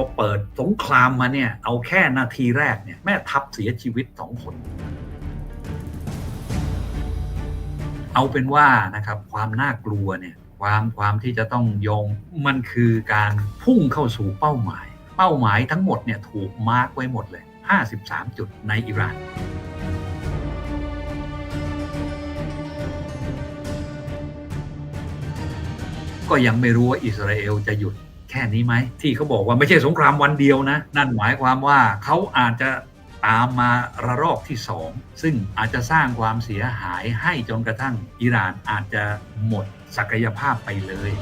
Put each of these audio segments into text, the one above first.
อเปิดสงครามมาเนี่ย เอาแค่นาทีแรกเนี่ย แม่ทัพเสียชีวิตสองคน เอาเป็นว่านะครับ ความน่ากลัวเนี่ย ความความที่จะต้องยงมันคือการพุ่งเข้าสู่เป้าหมาย เป้าหมายทั้งหมดเนี่ยถูกมาร์กไว้หมดเลย 53 จุดในอิหร่านก็ยังไม่รู้ว่าอิสราเอลจะหยุด แค่นี้ไหม ที่เขาบอกว่าไม่ใช่สงครามวันเดียวนะ นั่นหมายความว่าเขาอาจจะตามมาระลอกที่สองซึ่งอาจจะสร้างความเสียหายให้จนกระทั่งอิหร่านอาจจะหมดศักยภาพไปเลย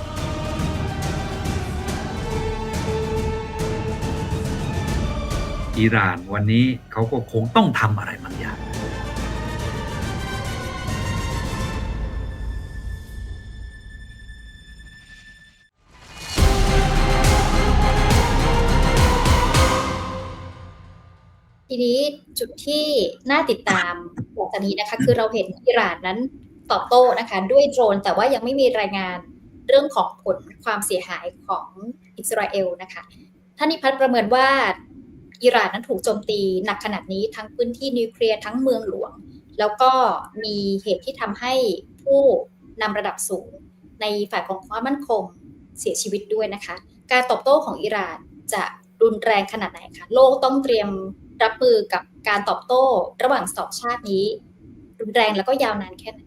อิหร่านวันนี้เขาก็คงต้องทำอะไรบางอย่าง ทีนี้จุดที่น่าติดตามหลังจากนี้นะคะ คือเราเห็นอิหร่านนั้นตอบโต้นะคะ ด้วยโดรน แต่ว่ายังไม่มีรายงานเรื่องของผลความเสียหายของอิสราเอลนะคะท่านนิพัฒน์ประเมินว่าอิหร่านนั้นถูกโจมตีหนักขนาดนี้ทั้งพื้นที่นิวเคลียร์ทั้งเมืองหลวง แล้วก็มีเหตุที่ทำให้ผู้นำระดับสูง ในฝ่ายของความมั่นคงเสียชีวิตด้วยนะคะ การตอบโต้ของอิหร่านจะรุนแรงขนาดไหนคะโลกต้องเตรียม รับมือกับการตอบโต้ระหว่างสองชาตินี้ รุนแรงแล้วก็ยาวนานแค่ไหน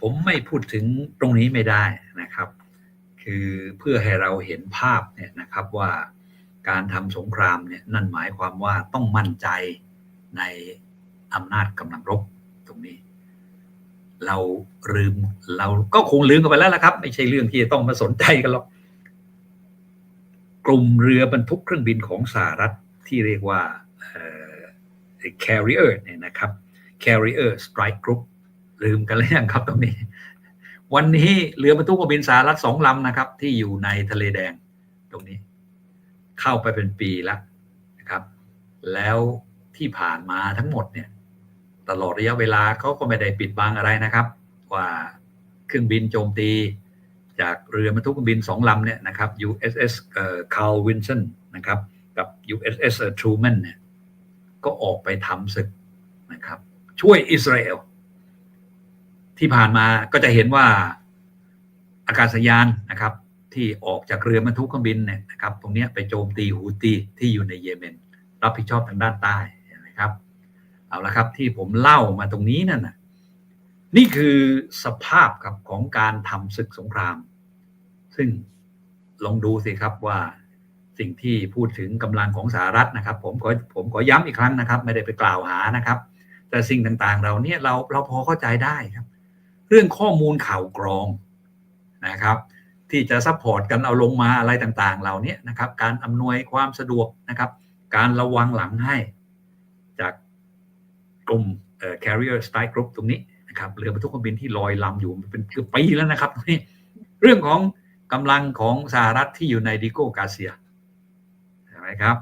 ผมไม่พูดถึงตรงนี้ไม่ได้นะครับ คือเพื่อให้เราเห็นภาพเนี่ยนะครับว่าการทำสงครามเนี่ยนั่นหมายความว่าต้องมั่นใจในอำนาจกำลังรบตรงนี้ เราลืมเราก็คงลืมกันไปแล้วละครับ ไม่ใช่เรื่องที่จะต้องมาสนใจกันหรอก กลุ่มเรือบรรทุกเครื่องบินของสหรัฐที่เรียกว่า carrier เนี่ยนะครับ carrier strike group ลืมกันแล้วยังครับตรงนี้ วันนี้เรือบรรทุกเครื่องบินสหรัฐสองลำนะครับ ที่อยู่ในทะเลแดงตรงนี้ เข้าไปเป็นปีล้วนะครับ แล้วที่ผ่านมาทั้งหมดเนี่ย ตลอดระยะเวลาเขาก็ไม่ได้ปิดบังอะไรนะครับ ว่าเครื่องบินโจมตี จากเรือบรรทุกเครื่องบินสองลำเนี่ยนะครับ USS เอ่อ Carl Vinson นะครับ กับ USS Truman เนี่ยก็ออกไปทำศึกนะครับ ช่วยอิสราเอลที่ผ่านมาก็จะเห็นว่าอากาศยานนะครับ ที่ออกจากเรือบรรทุกเครื่องบินเนี่ยนะครับ ตรงเนี้ยไปโจมตีฮูตีที่อยู่ในเยเมน รับผิดชอบทางด้านใต้นะครับ เอาละครับที่ผมเล่ามาตรงนี้นั่นนะนี่คือสภาพครับของการทำศึกสงคราม ซึ่งลองดูสิครับว่าสิ่งที่พูดถึงกำลังของสหรัฐนะครับ ผมขอผมขอย้ำอีกครั้งนะครับ ไม่ได้ไปกล่าวหานะครับ แต่สิ่งต่างๆ เราเนี่ยเราเราพอเข้าใจได้ครับ เรื่องข้อมูลข่าวกรองนะครับ ที่จะซัพพอร์ตกันเอาลงมาอะไรต่างๆ เหล่านี้นะครับ การอำนวยความสะดวกนะครับ การระวังหลังให้จากกลุ่มเอ่อ carrier strike group ตรงนี้นะครับเรือบรรทุกเครื่องบินที่ลอยลำอยู่เป็นเกือบปีแล้วนะครับตรงนี้เรื่องของ กำลังของสหรัฐที่อยู่ในดิโก้กาเซียใช่ไหมครับ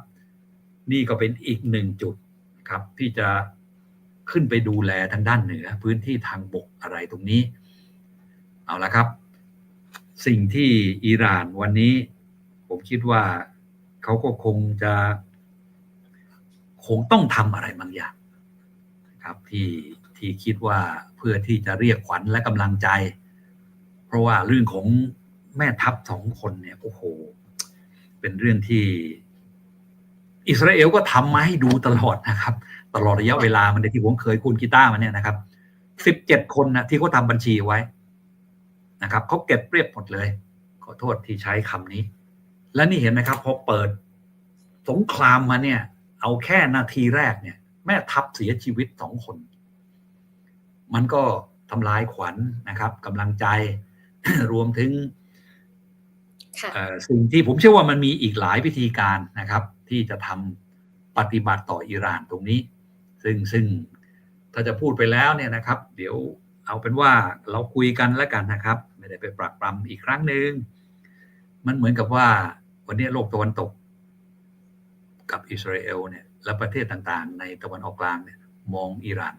นี่ก็เป็นอีกหนึ่งจุดครับที่จะขึ้นไปดูแลทางด้านเหนือ พื้นที่ทางบกอะไรตรงนี้ เอาละครับ สิ่งที่อิหร่านวันนี้ ผมคิดว่าเขาก็คงจะ คงต้องทำอะไรบางอย่างครับที่ที่คิดว่าเพื่อที่จะเรียกขวัญและกำลังใจ เพราะว่าเรื่องของ แม่ทัพสองคนเนี่ยโอ้โห เป็นเรื่องที่ อิสราเอลก็ทำมาให้ดูตลอดนะครับ ตลอดระยะเวลามันในที่ผมเคยคุณกีตาร์มาเนี่ยนะครับสิบเจ็ดคนนะที่เขาทำบัญชีไว้นะครับเขาเก็บเรียบหมดเลย ขอโทษที่ใช้คำนี้ และนี่เห็นไหมครับพอเปิด สงครามมาเนี่ย เอาแค่นาทีแรกเนี่ย แม่ทัพเสียชีวิตสองคน มันก็ทำลายขวัญนะครับกำลังใจรวมถึง สิ่งที่ผมเชื่อว่ามันมีอีกหลายวิธีการนะครับ ที่จะทำปฏิบัติต่ออิหร่านตรงนี้ ซึ่งซึ่งถ้าจะพูดไปแล้วเนี่ยนะครับ เดี๋ยวเอาเป็นว่าเราคุยกันแล้วกันนะครับ ไม่ได้ไปปรักปรำอีกครั้งหนึ่งมันเหมือนกับว่าวันนี้โลกตะวันตก กับอิสราเอลเนี่ยและประเทศต่างๆ ในตะวันออกกลางเนี่ยมองอิหร่าน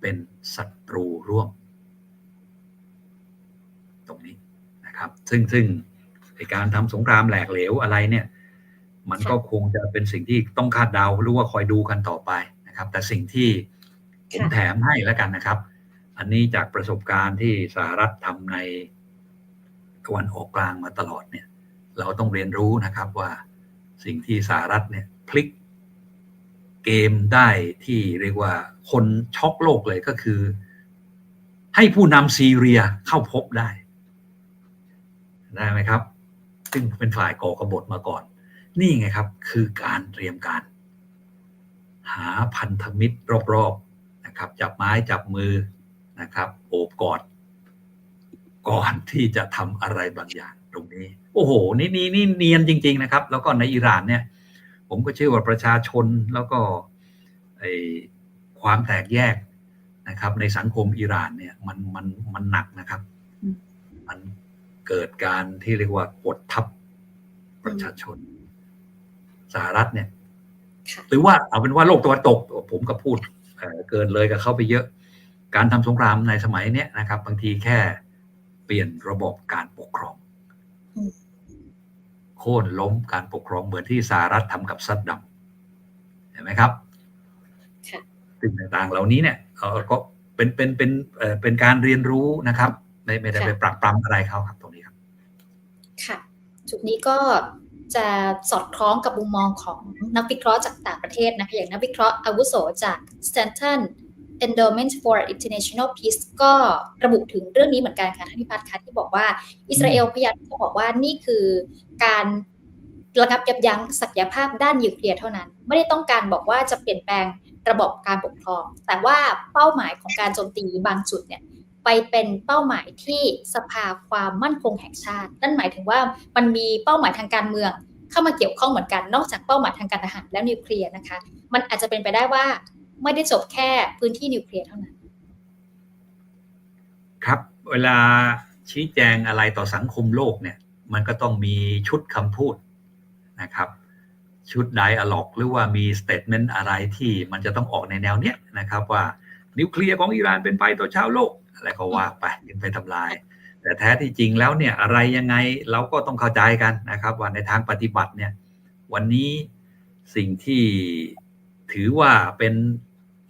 เป็นศัตรูร่วม ตรงนี้นะครับ ซึ่งซึ่ง ไอการทำสงครามแหลกเหลวอะไรเนี่ย มันก็คงจะเป็นสิ่งที่ต้องคาดเดาหรือว่าคอยดูกันต่อไปนะครับ แต่สิ่งที่ผมแถมให้แล้วกันนะครับ อันนี้จากประสบการณ์ที่สหรัฐทำในตะวันออกกลางมาตลอดเนี่ย เราต้องเรียนรู้นะครับว่าสิ่งที่สหรัฐเนี่ยพลิกเกมได้ที่เรียกว่าคนช็อกโลกเลยก็คือ ให้ผู้นำซีเรียเข้าพบได้ ได้ไหมครับ ซึ่งเป็นฝ่ายก่อกบฏมาก่อน นี่ไงครับคือการเตรียมการ หาพันธมิตรรอบๆนะครับ จับไม้จับมือนะครับ โอบกอดก่อนที่จะทำอะไรบางอย่างตรงนี้ โอ้โห นี่นี่นี่เนียนจริง ๆ นะครับ แล้วก็ในอิหร่านเนี่ย ผมก็เชื่อว่าประชาชนแล้วก็ไอความแตกแยกนะครับ ในสังคมอิหร่านเนี่ย มันมันมันหนักนะครับอืมมัน เกิดการที่เรียกว่ากดทับประชาชนสหรัฐเนี่ยค่ะหรือว่าเอาเป็นว่าโลกตะวันตก ผมก็พูดเอ่อเกินเลยกับเขาไปเยอะ การทำสงครามในสมัยเนี้ยนะครับ บางทีแค่เปลี่ยนระบบการปกครองอืมโค่นล้มการปกครองเหมือนที่สหรัฐทำกับซัดดัมเห็นไหมครับค่ะสิ่งต่างๆเหล่านี้เนี่ยเออก็เป็นเป็นเป็นเอ่อเป็นการเรียนรู้นะครับ ไม่ไม่ได้ไปปรักปรำอะไรเขาครับตรงนี้ครับ ค่ะ จุดนี้ก็จะสอดคล้องกับมุมมองของนักวิเคราะห์จากต่างประเทศนะคะอย่างนักวิเคราะห์อาวุโสจาก Stanton Endowment for International Peace ก็ระบุถึงเรื่องนี้เหมือนกันค่ะท่านพิพัฒน์คะที่บอกว่าอิสราเอลพยายามจะบอกว่านี่คือการระงับยับยั้งศักยภาพด้านนิวเคลียร์เท่านั้น ไม่ได้ต้องการบอกว่าจะเปลี่ยนแปลงระบบการปกครอง แต่ว่าเป้าหมายของการโจมตีบางจุดเนี่ย ไปเป็นเป้าหมายที่สภาความมั่นคงแห่งชาติ นั่นหมายถึงว่ามันมีเป้าหมายทางการเมือง เข้ามาเกี่ยวข้องเหมือนกัน นอกจากเป้าหมายทางการทหารและนิวเคลียร์นะคะ มันอาจจะเป็นไปได้ว่าไม่ได้จบแค่พื้นที่นิวเคลียร์เท่านั้น ครับ เวลาชี้แจงอะไรต่อสังคมโลกเนี่ย มันก็ต้องมีชุดคำพูดนะครับ ชุดไดอะล็อกหรือว่ามีสเตทเมนต์อะไรที่มันจะต้องออกในแนวเนี้ยนะครับว่านิวเคลียร์ของอิหร่านเป็นไปต่อชาวโลก อะไรก็ว่าไปยิงไปทำลาย แต่แท้ที่จริงแล้วเนี่ยอะไรยังไงเราก็ต้องเข้าใจกันนะครับ ว่าในทางปฏิบัติเนี่ย วันนี้สิ่งที่ถือว่าเป็น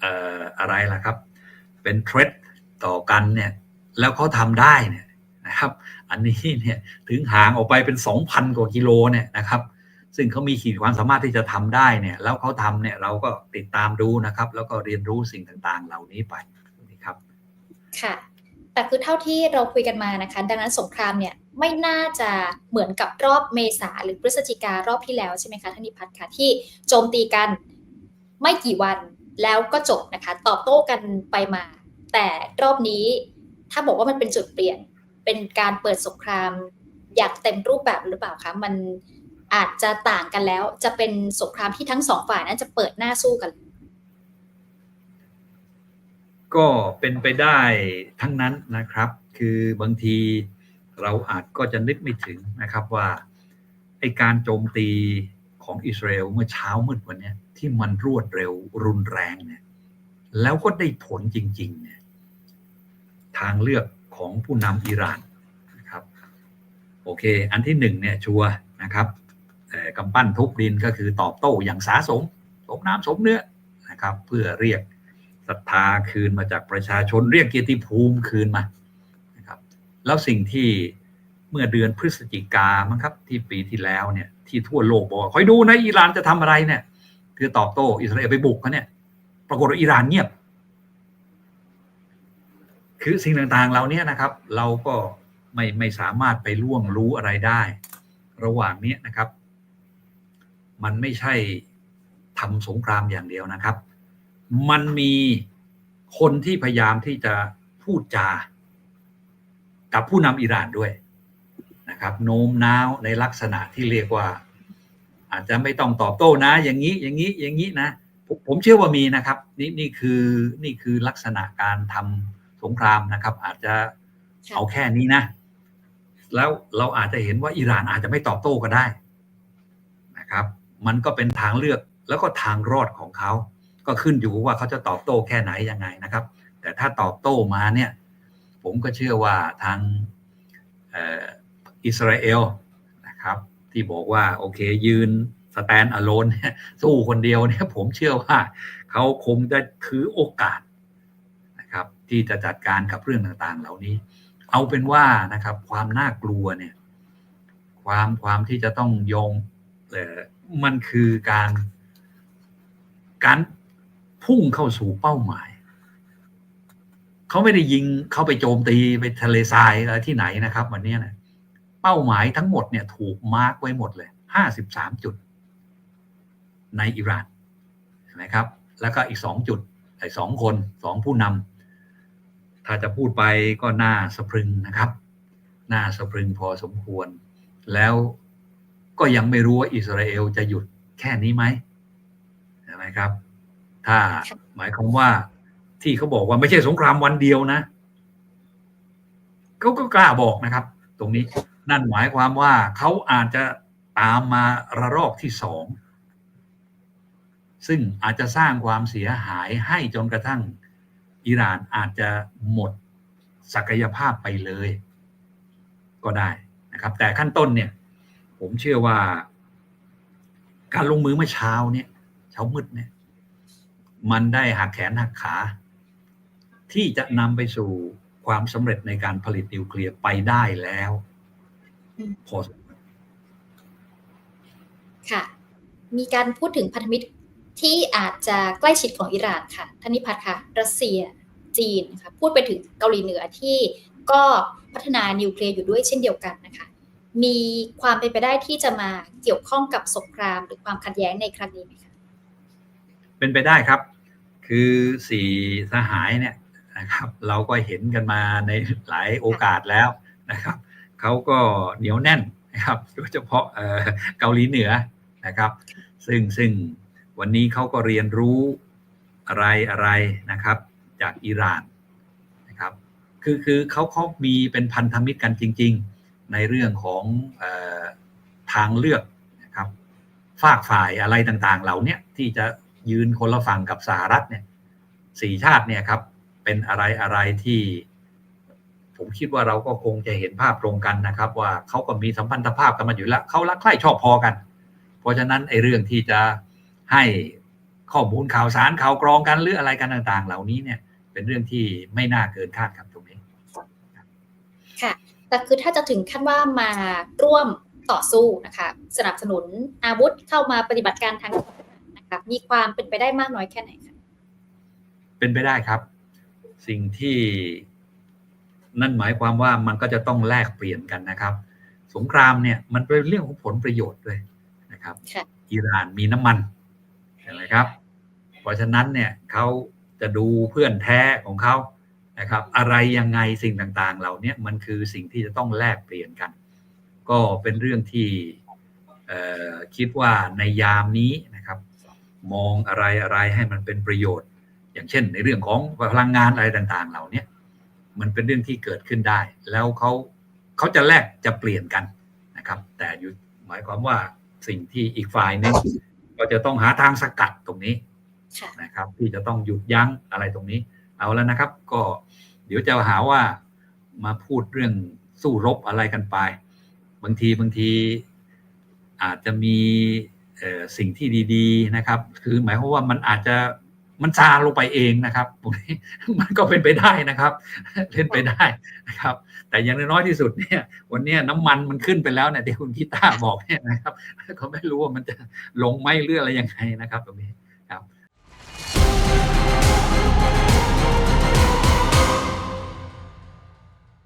เอ่ออะไรล่ะครับ เป็นเทรดต่อกันเนี่ย แล้วเขาทำได้เนี่ยนะครับ อันนี้เนี่ยถึงห่างออกไปเป็น 2,000 กว่ากิโลเนี่ยนะครับ ซึ่งเขามีขีดความสามารถที่จะทำได้เนี่ย แล้วเขาทำเนี่ยเราก็ติดตามดูนะครับ แล้วก็เรียนรู้สิ่งต่างๆ เหล่านี้ไป ค่ะ แต่คือเท่าที่เราคุยกันมานะคะ ดังนั้นสงครามเนี่ยไม่น่าจะเหมือนกับรอบเมษาหรือพฤศจิการอบที่แล้วใช่ไหมคะท่านนิพัฒน์คะที่โจมตีกันไม่กี่วันแล้วก็จบนะคะ ตอบโต้กันไปมา แต่รอบนี้ถ้าบอกว่ามันเป็นจุดเปลี่ยน เป็นการเปิดสงครามอย่างเต็มรูปแบบหรือเปล่าคะมันอาจจะต่างกันแล้วจะเป็นสงครามที่ทั้งสองฝ่ายนั้นจะเปิดหน้าสู้กัน ก็เป็นไปได้ทั้งนั้นนะครับ คือบางทีเราอาจก็จะนึกไม่ถึงนะครับว่าไอการโจมตีของอิสราเอลเมื่อเช้ามืดวันนี้ที่มันรวดเร็วรุนแรงเนี่ยแล้วก็ได้ผลจริงๆเนี่ยทางเลือกของผู้นำอิหร่านนะครับโอเค อันที่หนึ่งเนี่ยชัวนะครับเอ่อกำปั้นทุบดินก็คือตอบโต้อย่างสาสมสมน้ำสมเนื้อนะครับ เพื่อเรียก ศรัทธาคืนมาจากประชาชนเรียกเกียรติภูมิคืนมานะครับ แล้วสิ่งที่เมื่อเดือนพฤศจิกามั้งครับ ที่ปีที่แล้วเนี่ย ที่ทั่วโลกบอกว่าคอยดูนะอิหร่านจะทำอะไรเนี่ยคือตอบโต้อิสราเอลไปบุกเขาเนี่ย ปรากฏว่าอิหร่านเงียบ คือสิ่งต่างๆเหล่านี้นะครับ เราก็ไม่ไม่สามารถไปล่วงรู้อะไรได้ ระหว่างนี้นะครับ มันไม่ใช่ทำสงครามอย่างเดียวนะครับ มันมีคนที่พยายามที่จะพูดจา กับผู้นำอิหร่านด้วยนะครับ โน้มน้าวในลักษณะที่เรียกว่า อาจจะไม่ต้องตอบโต้นะ อย่างนี้อย่างนี้อย่างนี้นะผมผมเชื่อว่ามีนะครับ นี่นี่คือนี่คือลักษณะการทำสงครามนะครับ อาจจะค่ะเอาแค่นี้นะ แล้วเราอาจจะเห็นว่าอิหร่านอาจจะไม่ตอบโต้ก็ได้นะครับ มันก็เป็นทางเลือกแล้วก็ทางรอดของเขา ก็ขึ้นอยู่ว่าเขาจะตอบโต้แค่ไหนยังไงนะครับ แต่ถ้าตอบโต้มาเนี่ย ผมก็เชื่อว่าทางอิสราเอลนะครับ ที่บอกว่าโอเคยืนสแตนอะโลนสู้คนเดียวเนี่ยผมเชื่อว่าเขาคงจะถือโอกาสนะครับ ที่จะจัดการกับเรื่องต่างๆ เหล่านี้ เอาเป็นว่านะครับ ความน่ากลัวเนี่ย ความความที่จะต้องยงเออมันคือการการ พุ่งเข้าสู่เป้าหมาย เขาไม่ได้ยิงเข้าไปโจมตีไปทะเลทรายอะไรที่ไหนนะครับ วันนี้นะเป้าหมายทั้งหมดเนี่ยถูกมาร์กไว้หมดเลยห้าสิบสามจุด ในอิหร่านนไหมครับ แล้วก็อีกสองจุดไอ้สองคนสองผู้นำถ้าจะพูดไปก็น่าสะพรึงนะครับ น่าสะพรึงพอสมควร แล้วก็ยังไม่รู้ว่าอิสราเอลจะหยุดแค่นี้ไหมใช่ไหมครับ ถ้าหมายความว่าที่เขาบอกว่าไม่ใช่สงครามวันเดียวนะเขาก็กล้าบอกนะครับ ตรงนี้นั่นหมายความว่าเขาอาจจะตามมาระลอกที่สองซึ่งอาจจะสร้างความเสียหายให้จนกระทั่งอิหร่านอาจจะหมดศักยภาพไปเลย ก็ได้นะครับ แต่ขั้นต้นเนี่ย ผมเชื่อว่า การลงมือเมื่อเช้าเนี่ย เช้ามืดเนี่ย มันได้หักแขนหักขา ที่จะนำไปสู่ความสำเร็จในการผลิตนิวเคลียร์ไปได้แล้วพอสมควรค่ะ มีการพูดถึงพันธมิตรที่อาจจะใกล้ชิดของอิหร่านค่ะธนิพัฒน์ค่ะรัสเซียจีนนะคะพูดไปถึงเกาหลีเหนือที่ก็พัฒนานิวเคลียร์อยู่ด้วยเช่นเดียวกันนะคะ มีความเป็นไปได้ที่จะมาเกี่ยวข้องกับสงครามหรือความขัดแย้งในครั้งนี้ไหมคะเป็นไปได้ครับ คือสี่สหายเนี่ยนะครับ เราก็เห็นกันมาในหลายโอกาสแล้วนะครับเขาก็เหนียวแน่นนะครับโดยเฉพาะเกาหลีเหนือนะครับ ซึ่งซึ่งวันนี้เขาก็เรียนรู้อะไรอะไรนะครับ จากอิหร่านนะครับ คือคือเขาเขามีเป็นพันธมิตรกันจริง ๆ ในเรื่องของออทางเลือกนะครับฝากฝ่ายอะไรต่างๆ เหล่านี้ที่จะ ยืนคนละฝั่งกับสหรัฐเนี่ยสี่ชาติเนี่ยครับเป็นอะไรอะไรที่ ผมคิดว่าเราก็คงจะเห็นภาพตรงกันนะครับ ว่าเขาก็มีสัมพันธภาพกันมาอยู่แล้วเขารักใคร่ชอบพอกัน เพราะฉะนั้นไอ้เรื่องที่จะให้ข้อมูลข่าวสารข่าวกรองกันหรืออะไรกันต่างๆ เหล่านี้เนี่ย เป็นเรื่องที่ไม่น่าเกินคาดครับตรงนี้ค่ะแต่คือถ้าจะถึงขั้นว่ามาร่วมต่อสู้นะคะ สนับสนุนอาวุธเข้ามาปฏิบัติการทาง คะมีความเป็นไปได้มากน้อยแค่ไหนคะเป็นไปได้ครับ สิ่งที่นั่นหมายความว่ามันก็จะต้องแลกเปลี่ยนกันนะครับ สงครามเนี่ยมันเป็นเรื่องของผลประโยชน์ด้วยนะครับค่ะอิหร่านมีน้ำมันเห็นไหมครับ เพราะฉะนั้นเนี่ยเขาจะดูเพื่อนแท้ของเขานะครับ อะไรยังไงสิ่งต่างๆ เหล่านี้มันคือสิ่งที่จะต้องแลกเปลี่ยนกัน ก็เป็นเรื่องที่เอ่อคิดว่าในยามนี้นะครับ มองอะไรอะไรให้มันเป็นประโยชน์ อย่างเช่น ในเรื่องของพลังงานอะไรต่างๆ เหล่านี้มันเป็นเรื่องที่เกิดขึ้นได้ แล้วเขาเขาจะแลกจะเปลี่ยนกันนะครับ แต่อยู่หมายความว่าสิ่งที่อีกฝ่ายหนึงก็จะต้องหาทางสกัดตรงนี้ค่ะนะครับ ที่จะต้องหยุดยั้งอะไรตรงนี้ เอาแล้วนะครับ ก็เดี๋ยวจะหาว่ามาพูดเรื่องสู้รบอะไรกันไป บางทีบางทีอาจจะมีเอ่อ สิ่งที่ดีๆนะครับ คือหมายความว่ามันอาจจะมันซาลงไปเองนะครับตรงนี้มันก็เป็นไปได้นะครับเล่นไปได้นะครับ แต่อย่างน้อยที่สุดเนี่ย วันนี้น้ำมันมันขึ้นไปแล้วเนี่ยที่คุณพิต้าบอกเนี่ยนะครับก็ไม่รู้ว่ามันจะลงไหมหรืออะไรยังไงนะครับ ตรงนี้